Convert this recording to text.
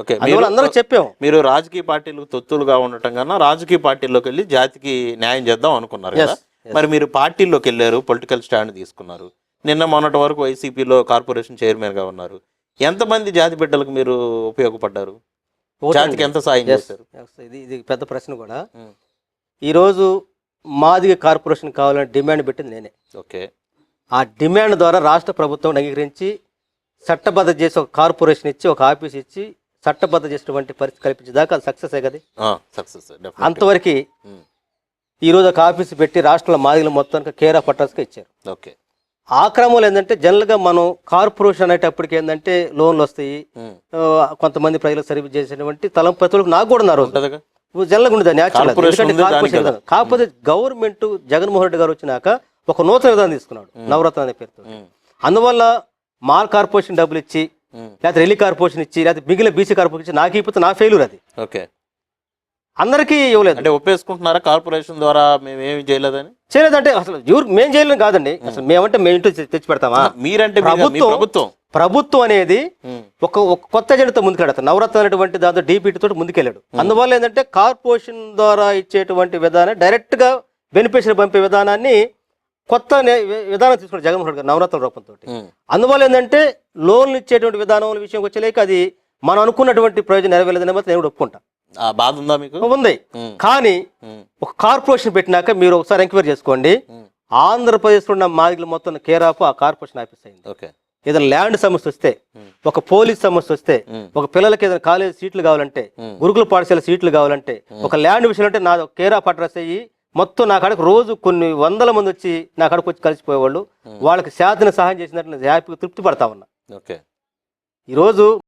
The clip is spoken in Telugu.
ఓకే అందువల్ల మీరు అందరూ చెప్పాం. మీరు రాజకీయ పార్టీలకు తొత్తులుగా ఉండటం కన్నా రాజకీయ పార్టీల్లోకి వెళ్ళి జాతికి న్యాయం చేద్దాం అనుకున్నారు కదా. మరి మీరు పార్టీల్లోకి వెళ్ళారు పొలిటికల్ స్టాండ్ తీసుకున్నారు. నిన్న మొన్నటి వరకు వైసీపీలో కార్పొరేషన్ చైర్మన్గా ఉన్నారు. ఎంతమంది జాతి బిడ్డలకు మీరు ఉపయోగపడ్డారు. జాతికి ఎంత సాయం చేశారు? Yes, ఇది ఇది పెద్ద ప్రశ్న కూడా. ఉమ్. ఈరోజు మాదిగ కార్పొరేషన్ కావాలని డిమాండ్ పెట్టింది నేనే. ఓకే. ఆ డిమాండ్ ద్వారా రాష్ట్ర ప్రభుత్వం అంగీకరించి చట్టబద్ధ చేసి ఒక కార్పొరేషన్ ఇచ్చి ఒక ఆఫీస్ ఇచ్చి చట్టబద్ధ చేసినటువంటి పరిస్థితి కల్పించేదాకా అది సక్సెస్ కదా? సక్సెస్ అంతవరకు ఈరోజు ఒక ఆఫీస్ పెట్టి రాష్ట్రంలో మాదిగలు మొత్తానికి కేర్ ఆఫ్ పట్టాస్గా ఇచ్చారు. ఓకే. ఆ క్రమంలో ఏంటంటే జనరల్గా మనం కార్పొరేషన్ అనేటప్పటికి ఏంటంటే లోన్లు వస్తాయి. కొంతమంది ప్రజలకు సర్వీస్ చేసేటువంటి తలం ప్రతులకు నాకు కూడా ఉన్నారు. జనరల్గా ఉండదు న్యాచురల్ Corporation ఉంది, దానికి కదా. కాకపోతే గవర్నమెంట్ జగన్మోహన్ రెడ్డి గారు వచ్చినాక ఒక నూతన విధానం తీసుకున్నాడు నవరత్న అనే పేరుతో. అందువల్ల మాల్ కార్పొరేషన్ డబ్బులు ఇచ్చి. లేకపోతే రెల్లి కార్పొరేషన్ ఇచ్చి లేకపోతే మిగిలిన బీసీ కార్పొరేషన్ ఇచ్చి నాకు ఇప్పితే నా ఫెయిల్యూర్ అది. ఓకే అందరికీ ఇవ్వలేదు. అంటే ఒప్పేసుకుంటున్నారా కార్పొరేషన్ ద్వారా మేము ఏమి చేయలేదని? చేయలేదంటే అసలు ఎవరు మేము చేయలేం కాదండి. అసలు మేమంటే మేము ఇంట్లో తెచ్చి- పెడతామా మీరంటే మీరు- మీ ప్రభుత్వం- ప్రభుత్వం. ప్రభుత్వం అనేది ఉమ్. ఒక ఒక కొత్త ఎజెండాతో ముందుకెళ్తాడు నవరత్న అనేటువంటి దాంతో డీపీటీ తోటి ముందుకెళ్ళాడు. అందువల్ల ఏంటంటే కార్పొరేషన్ ద్వారా ఇచ్చేటువంటి విధానం డైరెక్ట్గా బెనిఫిషియరీ పంపే విధానాన్ని కొత్త విధానం తీసుకున్నాడు జగన్మోహన్ రెడ్డి గారు నవరత్న రూపంతో. అందువల్ల ఏంటంటే లోన్లు ఇచ్చేటువంటి విధానం విషయం వచ్చేలేక అది మనం అనుకున్నటువంటి ప్రయోజనం నెరవేరలేదని మాత్రం నేను ఒప్పుకుంటా బాధ ఉందా మీకు ఉంది. కానీ. ఒక కార్పొరేషన్ పెట్టినాక మీరు ఒకసారి ఎంక్వైరీ చేసుకోండి. ఆంధ్రప్రదేశ్లో ఉన్న మాదిగలు మొత్తం కేర్ ఆఫ్ ఆ కార్పొరేషన్ ఆఫీస్ అయింది ఓకే ఏదైనా ల్యాండ్ సమస్య వస్తే. ఒక పోలీస్ సమస్య వస్తే. ఒక పిల్లలకి ఏదైనా కాలేజ్ సీట్లు కావాలంటే. గురుకుల పాఠశాల సీట్లు కావాలంటే ఒక ల్యాండ్ విషయం అంటే నా కేర్ అడ్రస్ అయ్యి మొత్తం నా కాడకు రోజు కొన్ని వందల మంది వచ్చి నా కాడకు వచ్చి కలిసిపోయేవాళ్ళు. వాళ్ళకి శాతన సహాయం చేసినట్టు హ్యాపీగా తృప్తి పడతా ఉన్నా. ఓకే. ఈరోజు